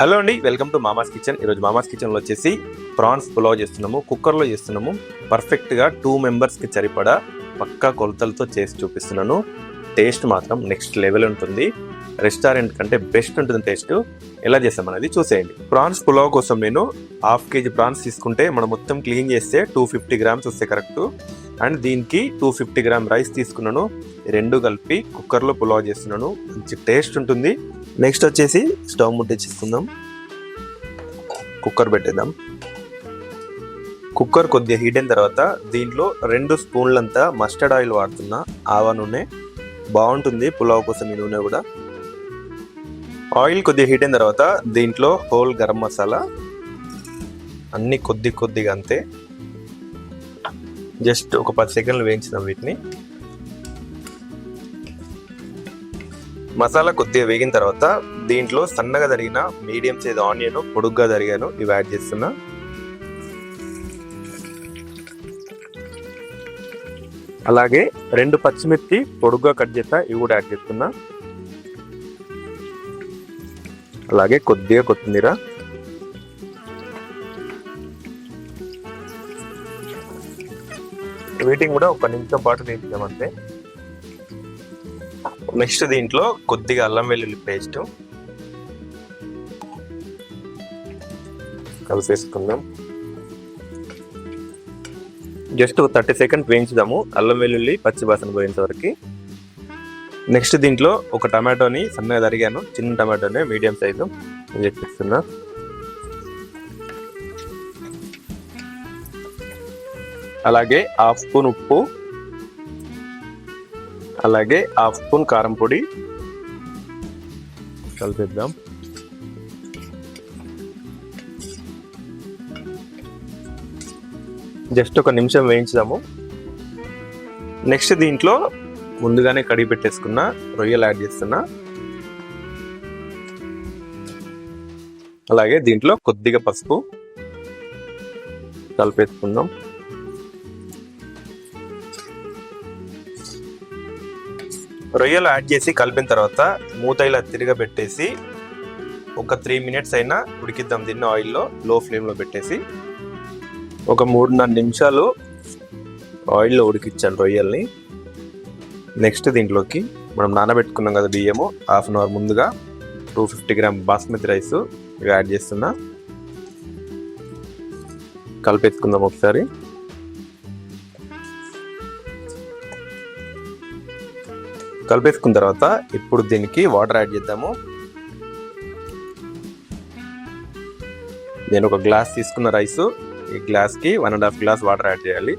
Hello అండి welcome to మామాస్ kitchen. ఈరోజు మామాస్ కిచెన్లో వచ్చేసి ప్రాన్స్ పులావ్ చేస్తున్నాము కుక్కర్లో చేస్తున్నాము. పర్ఫెక్ట్గా టూ మెంబర్స్కి సరిపడా పక్కా కొలతలతో చేసి చూపిస్తున్నాను. టేస్ట్ మాత్రం నెక్స్ట్ లెవెల్ ఉంటుంది. రెస్టారెంట్ కంటే బెస్ట్ ఉంటుంది టేస్ట్. ఎలా చేస్తాం అనేది చూసేయండి. ప్రాన్స్ పులావ్ కోసం నేను హాఫ్ కేజీ ప్రాన్స్ తీసుకుంటే మనం మొత్తం క్లీన్ చేస్తే టూ ఫిఫ్టీ గ్రామ్స్ వస్తాయి కరెక్ట్. అండ్ దీనికి టూ ఫిఫ్టీ గ్రామ్ రైస్ తీసుకున్నాను. రెండు కలిపి కుక్కర్లో పులావ్ చేస్తున్నాను. మంచి టేస్ట్ ఉంటుంది. నెక్స్ట్ వచ్చేసి స్టవ్ ముట్టించుకుందాం కుక్కర్ పెట్టేద్దాం. కుక్కర్ కొద్దిగా హీట్ అయిన తర్వాత దీంట్లో రెండు స్పూన్లంతా మస్టర్డ్ ఆయిల్ వాడుతున్నా. ఆవా నూనె. బాగుంటుంది పులావ్ కోసం ఈ నూనె కూడా. ఆయిల్ కొద్దిగా హీట్ అయిన తర్వాత దీంట్లో హోల్ గరం మసాలా. అన్ని కొద్ది కొద్దిగా అంతే. జస్ట్ ఒక పది సెకండ్లు వేయించినాం వీటిని. మసాలా కొద్దిగా వేగిన తర్వాత దీంట్లో సన్నగా తరిగిన మీడియం సైజ్ ఆనియన్ పొడుగ్గా తరిగాను ఇవి యాడ్ చేస్తున్నా. అలాగే రెండు పచ్చిమిర్చి పొడుగ్గా కట్ చేస్తా ఇవి కూడా యాడ్ చేస్తున్నా. అలాగే కొద్దిగా కొత్తిమీర. వీటిని కూడా ఒక నిమిషం పాటు వేయించామంటే నెక్స్ట్ దీంట్లో కొద్దిగా అల్లం వెల్లుల్లి పేస్ట్. కలిపేసుకుందాం. జస్ట్ థర్టీ సెకండ్ వేయించుదాము. అల్లం వెల్లుల్లి పచ్చి వాసన పోయేంత వరకు. నెక్స్ట్ దీంట్లో ఒక టమాటోని సన్నగా తరిగాను. చిన్న టమాటోని మీడియం సైజు చెప్పిస్తున్నా. అలాగే హాఫ్ స్పూన్ ఉప్పు అలాగే హాఫ్ స్పూన్ కారం పొడి. కలిపిద్దాం. జస్ట్ ఒక నిమిషం వేయించుదాము. నెక్స్ట్ దీంట్లో ముందుగానే కడిగి పెట్టేసుకున్న రొయ్యలు యాడ్ చేస్తున్నా. అలాగే దీంట్లో కొద్దిగా పసుపు కలిపేసుకుందాం. రొయ్యలు యాడ్ చేసి కలిపిన తర్వాత మూత ఇలా తిరగబెట్టేసి ఒక త్రీ మినిట్స్ అయినా ఉడికిద్దాం దీన్ని ఆయిల్లో లో ఫ్లేమ్లో పెట్టేసి. ఒక మూడున్నర నిమిషాలు ఆయిల్లో ఉడికించాలి రొయ్యల్ని నెక్స్ట్ దీంట్లోకి మనం నానబెట్టుకున్నాం కదా బియ్యము హాఫ్ అన్ అవర్ ముందుగా two fifty gram basmati rice ఇవి యాడ్ చేస్తున్నా. కలిపేసుకుందాం ఒకసారి. కలిపేసుకున్న తర్వాత ఇప్పుడు దీనికి వాటర్ యాడ్ చేద్దాము. నేను ఒక గ్లాస్ తీసుకున్న రైస్. ఈ గ్లాస్కి one and half glass water add చేయాలి.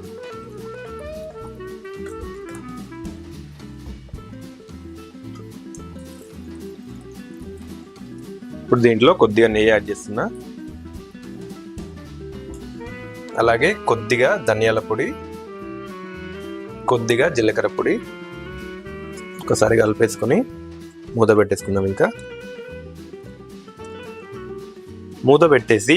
ఇప్పుడు దీంట్లో కొద్దిగా నెయ్యి యాడ్ చేస్తున్నా. అలాగే కొద్దిగా ధనియాల పొడి కొద్దిగా జీలకర్ర పొడి ఒక్కసారి కలిపేసుకొని మూత పెట్టేసుకుందాం ఇంకా. మూత పెట్టేసి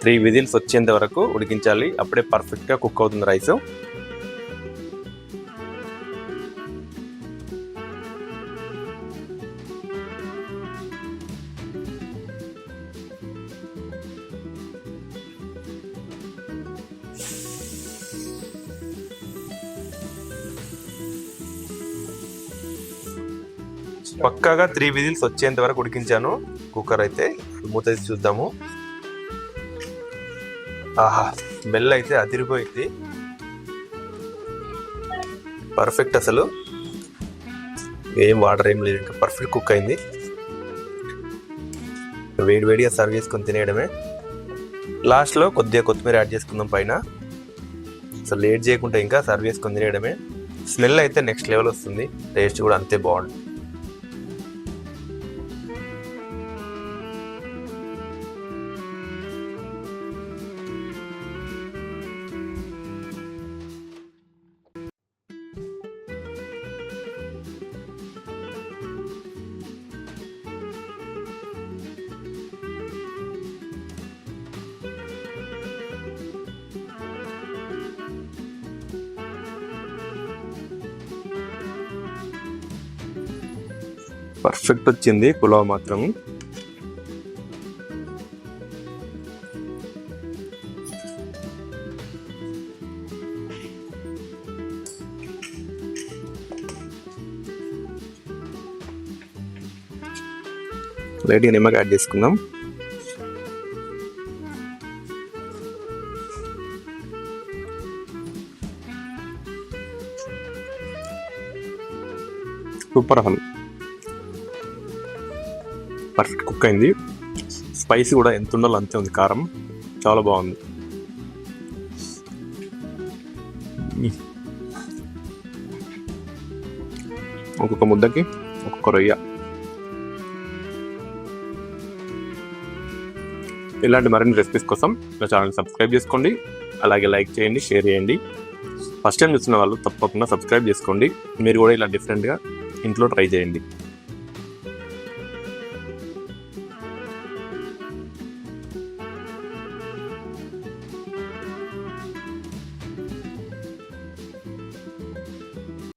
త్రీ విజిల్స్ వచ్చేంత వరకు ఉడికించాలి. అప్పుడే పర్ఫెక్ట్గా కుక్ అవుతుంది రైస్. పక్కాగా త్రీ విజిల్స్ వచ్చేంత వరకు ఉడికించాను. కుక్కర్ అయితే మూత చూద్దాము. ఆహా స్మెల్ అయితే అదిరిపోయింది. పర్ఫెక్ట్ అసలు. ఏం వాటర్ ఏం లేదు ఇంకా పర్ఫెక్ట్ కుక్ అయింది. వేడి వేడిగా సర్వ్ చేసుకొని తినేయడమే. లాస్ట్లో కొద్దిగా కొత్తిమీర యాడ్ చేసుకుందాం పైన. అసలు లేట్ చేయకుండా ఇంకా సర్వ్ చేసుకొని తినేయడమే. స్మెల్ అయితే నెక్స్ట్ లెవెల్ వస్తుంది. టేస్ట్ కూడా అంతే బాగుంటుంది. పర్ఫెక్ట్ వచ్చింది పులావ్ మాత్రం. లేడీ నిమ్మకి యాడ్ చేసుకుందాం. సూపర్ హల్ పర్ఫెక్ట్ కుక్ అయింది. స్పైసీ కూడా ఎంత ఉండాలో అంతే ఉంది. కారం చాలా బాగుంది. ఒక్కొక్క ముద్దకి ఒక్కొక్క రొయ్య. ఇలాంటి మరిన్ని రెసిపీస్ కోసం నా ఛానల్ సబ్స్క్రైబ్ చేసుకోండి. అలాగే లైక్ చేయండి షేర్ చేయండి. ఫస్ట్ టైం చూస్తున్న వాళ్ళు తప్పకుండా సబ్స్క్రైబ్ చేసుకోండి. మీరు కూడా ఇలా డిఫరెంట్గా ఇంట్లో ట్రై చేయండి.